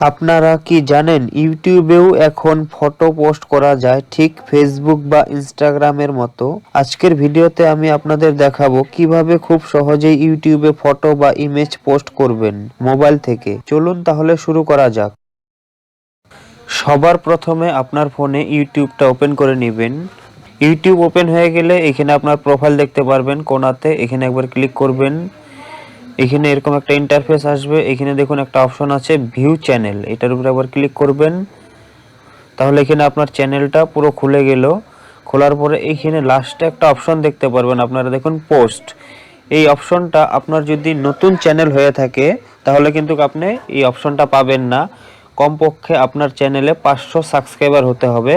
আপনারা কি জানেন, ইউটিউবেও এখন ফটো পোস্ট করা যায় ঠিক ফেসবুক বা ইনস্টাগ্রামের মতো। আজকের ভিডিওতে আমি আপনাদের দেখাবো কীভাবে খুব সহজেই ইউটিউবে ফটো বা ইমেজ পোস্ট করবেন মোবাইল থেকে। চলুন তাহলে শুরু করা যাক। সবার প্রথমে আপনার ফোনে ইউটিউবটা ওপেন করে নেবেন। ইউটিউব ওপেন হয়ে গেলে এখানে আপনার প্রোফাইল দেখতে পারবেন, কোনাতে। এখানে একবার ক্লিক করবেন। এখানে এরকম একটা ইন্টারফেস আসবে। এখানে দেখুন একটা অপশন আছে ভিউ চ্যানেল এটার উপরে আবার ক্লিক করবেন। তাহলে এখানে আপনার চ্যানেলটা পুরো খুলে গেল। খোলার পরে এইখানে লাস্টে একটা অপশন দেখতে পারবেন। আপনারা দেখুন পোস্ট এই অপশনটা আপনার যদি নতুন চ্যানেল হয়ে থাকে, তাহলে কিন্তু আপনি এই অপশনটা পাবেন না। কমপক্ষে আপনার চ্যানেলে পাঁচশো সাবস্ক্রাইবার হতে হবে।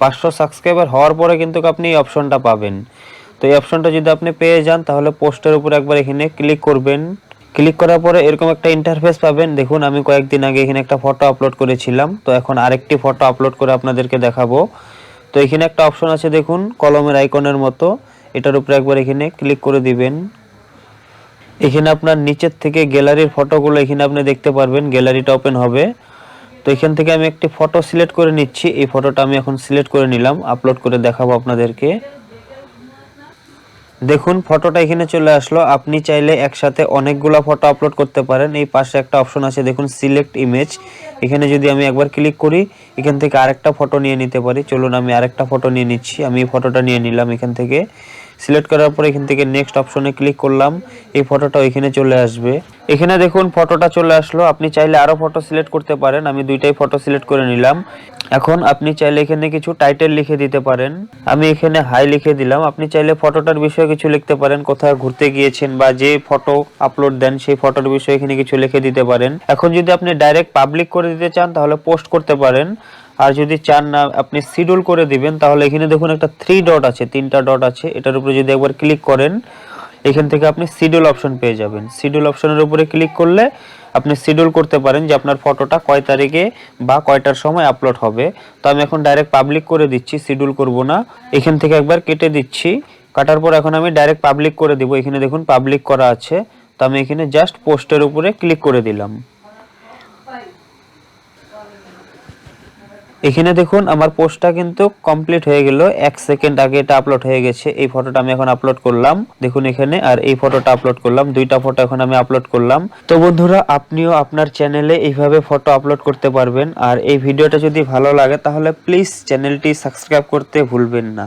পাঁচশো সাবস্ক্রাইবার হওয়ার পরে কিন্তু আপনি এই অপশনটা পাবেন। তো এই অপশনটা যদি আপনি পেয়ে যান, তাহলে পোস্টের উপর একবার এখানে ক্লিক করবেন। ক্লিক করার পরে এরকম একটা ইন্টারফেস পাবেন। দেখুন, আমি কয়েকদিন আগে এখানে একটা ফটো আপলোড করেছিলাম। তো এখন আরেকটি ফটো আপলোড করে আপনাদেরকে দেখাবো। তো এখানে একটা অপশন আছে, দেখুন, কলমের আইকনের মতো। এটার উপরে একবার এখানে ক্লিক করে দিবেন। এখানে আপনার নিচের থেকে গ্যালারির ফটোগুলো এখানে আপনি দেখতে পারবেন। গ্যালারিটা ওপেন হবে। তো এখান থেকে আমি একটি ফটো সিলেক্ট করে নিচ্ছি। এই ফটোটা আমি এখন সিলেক্ট করে নিলাম। আপলোড করে দেখাবো আপনাদেরকে। দেখুন, ফটোটা এখানে চলে আসলো। আপনি চাইলে একসাথে অনেকগুলা ফটো আপলোড করতে পারেন। এই পাশে একটা অপশন আছে, দেখুন সিলেক্ট ইমেজ এখানে যদি আমি একবার ক্লিক করি, এখান থেকে আরেকটা ফটো নিয়ে নিতে পারি। চলুন, আমি আরেকটা ফটো নিয়ে নিচ্ছি। আমি ফটোটা নিয়ে নিলাম এখান থেকে। সিলেক্ট করার পর এখান থেকে নেক্সট অপশনে ক্লিক করলাম। এই ফটোটা এখানে চলে আসবে। এখানে দেখুন ফটোটা চলে আসলো। আপনি চাইলে আরও ফটো সিলেক্ট করতে পারেন। আমি দুইটাই ফটো সিলেক্ট করে নিলাম। এখন আপনি চাইলে এখানে কিছু টাইটেল লিখে দিতে পারেন। আমি এখানে হাই লিখে দিলাম। আপনি চাইলে ফটোটার বিষয়ে কিছু লিখতে পারেন। কোথায় ঘুরতে গিয়েছেন বা যে ফটো আপলোড দেন, সেই ফটোর বিষয়ে এখানে কিছু লিখে দিতে পারেন। এখন যদি আপনি ডাইরেক্ট পাবলিক করে দিতে চান, তাহলে পোস্ট করতে পারেন। আর যদি চান না, আপনি শিডিউল করে দিবেন, তাহলে এখানে দেখুন একটা থ্রি ডট আছে, তিনটা ডট আছে। এটার উপরে যদি একবার ক্লিক করেন, এখান থেকে আপনি শিডিউল অপশন পেয়ে যাবেন। শিডিউল অপশনের উপরে ক্লিক করলে আপনি শিডিউল করতে পারেন যে আপনার ফটোটা কয় তারিখে বা কয়টার সময় আপলোড হবে। তো আমি এখন ডাইরেক্ট পাবলিক করে দিচ্ছি শিডিউল করব না। এখান থেকে একবার কেটে দিচ্ছি। কাটার পর এখন আমি ডাইরেক্ট পাবলিক করে দিব। এখানে দেখুন পাবলিক করা আছে। তো আমি এখানে জাস্ট পোস্টের উপরে ক্লিক করে দিলাম। এখানে দেখুন, আমার পোস্টটা কিন্তু কমপ্লিট হয়ে গেল। এক সেকেন্ড আগে এটা আপলোড হয়ে গেছে। এই ফটোটা আমি এখন আপলোড করলাম। দেখুন এখানে, আর এই ফটোটা আপলোড করলাম। দুইটা ফটো এখন আমি আপলোড করলাম। তো বন্ধুরা, আপনিও আপনার চ্যানেলে এইভাবে ফটো আপলোড করতে পারবেন। আর এই ভিডিওটা যদি ভালো লাগে, তাহলে প্লিজ চ্যানেলটি সাবস্ক্রাইব করতে ভুলবেন না।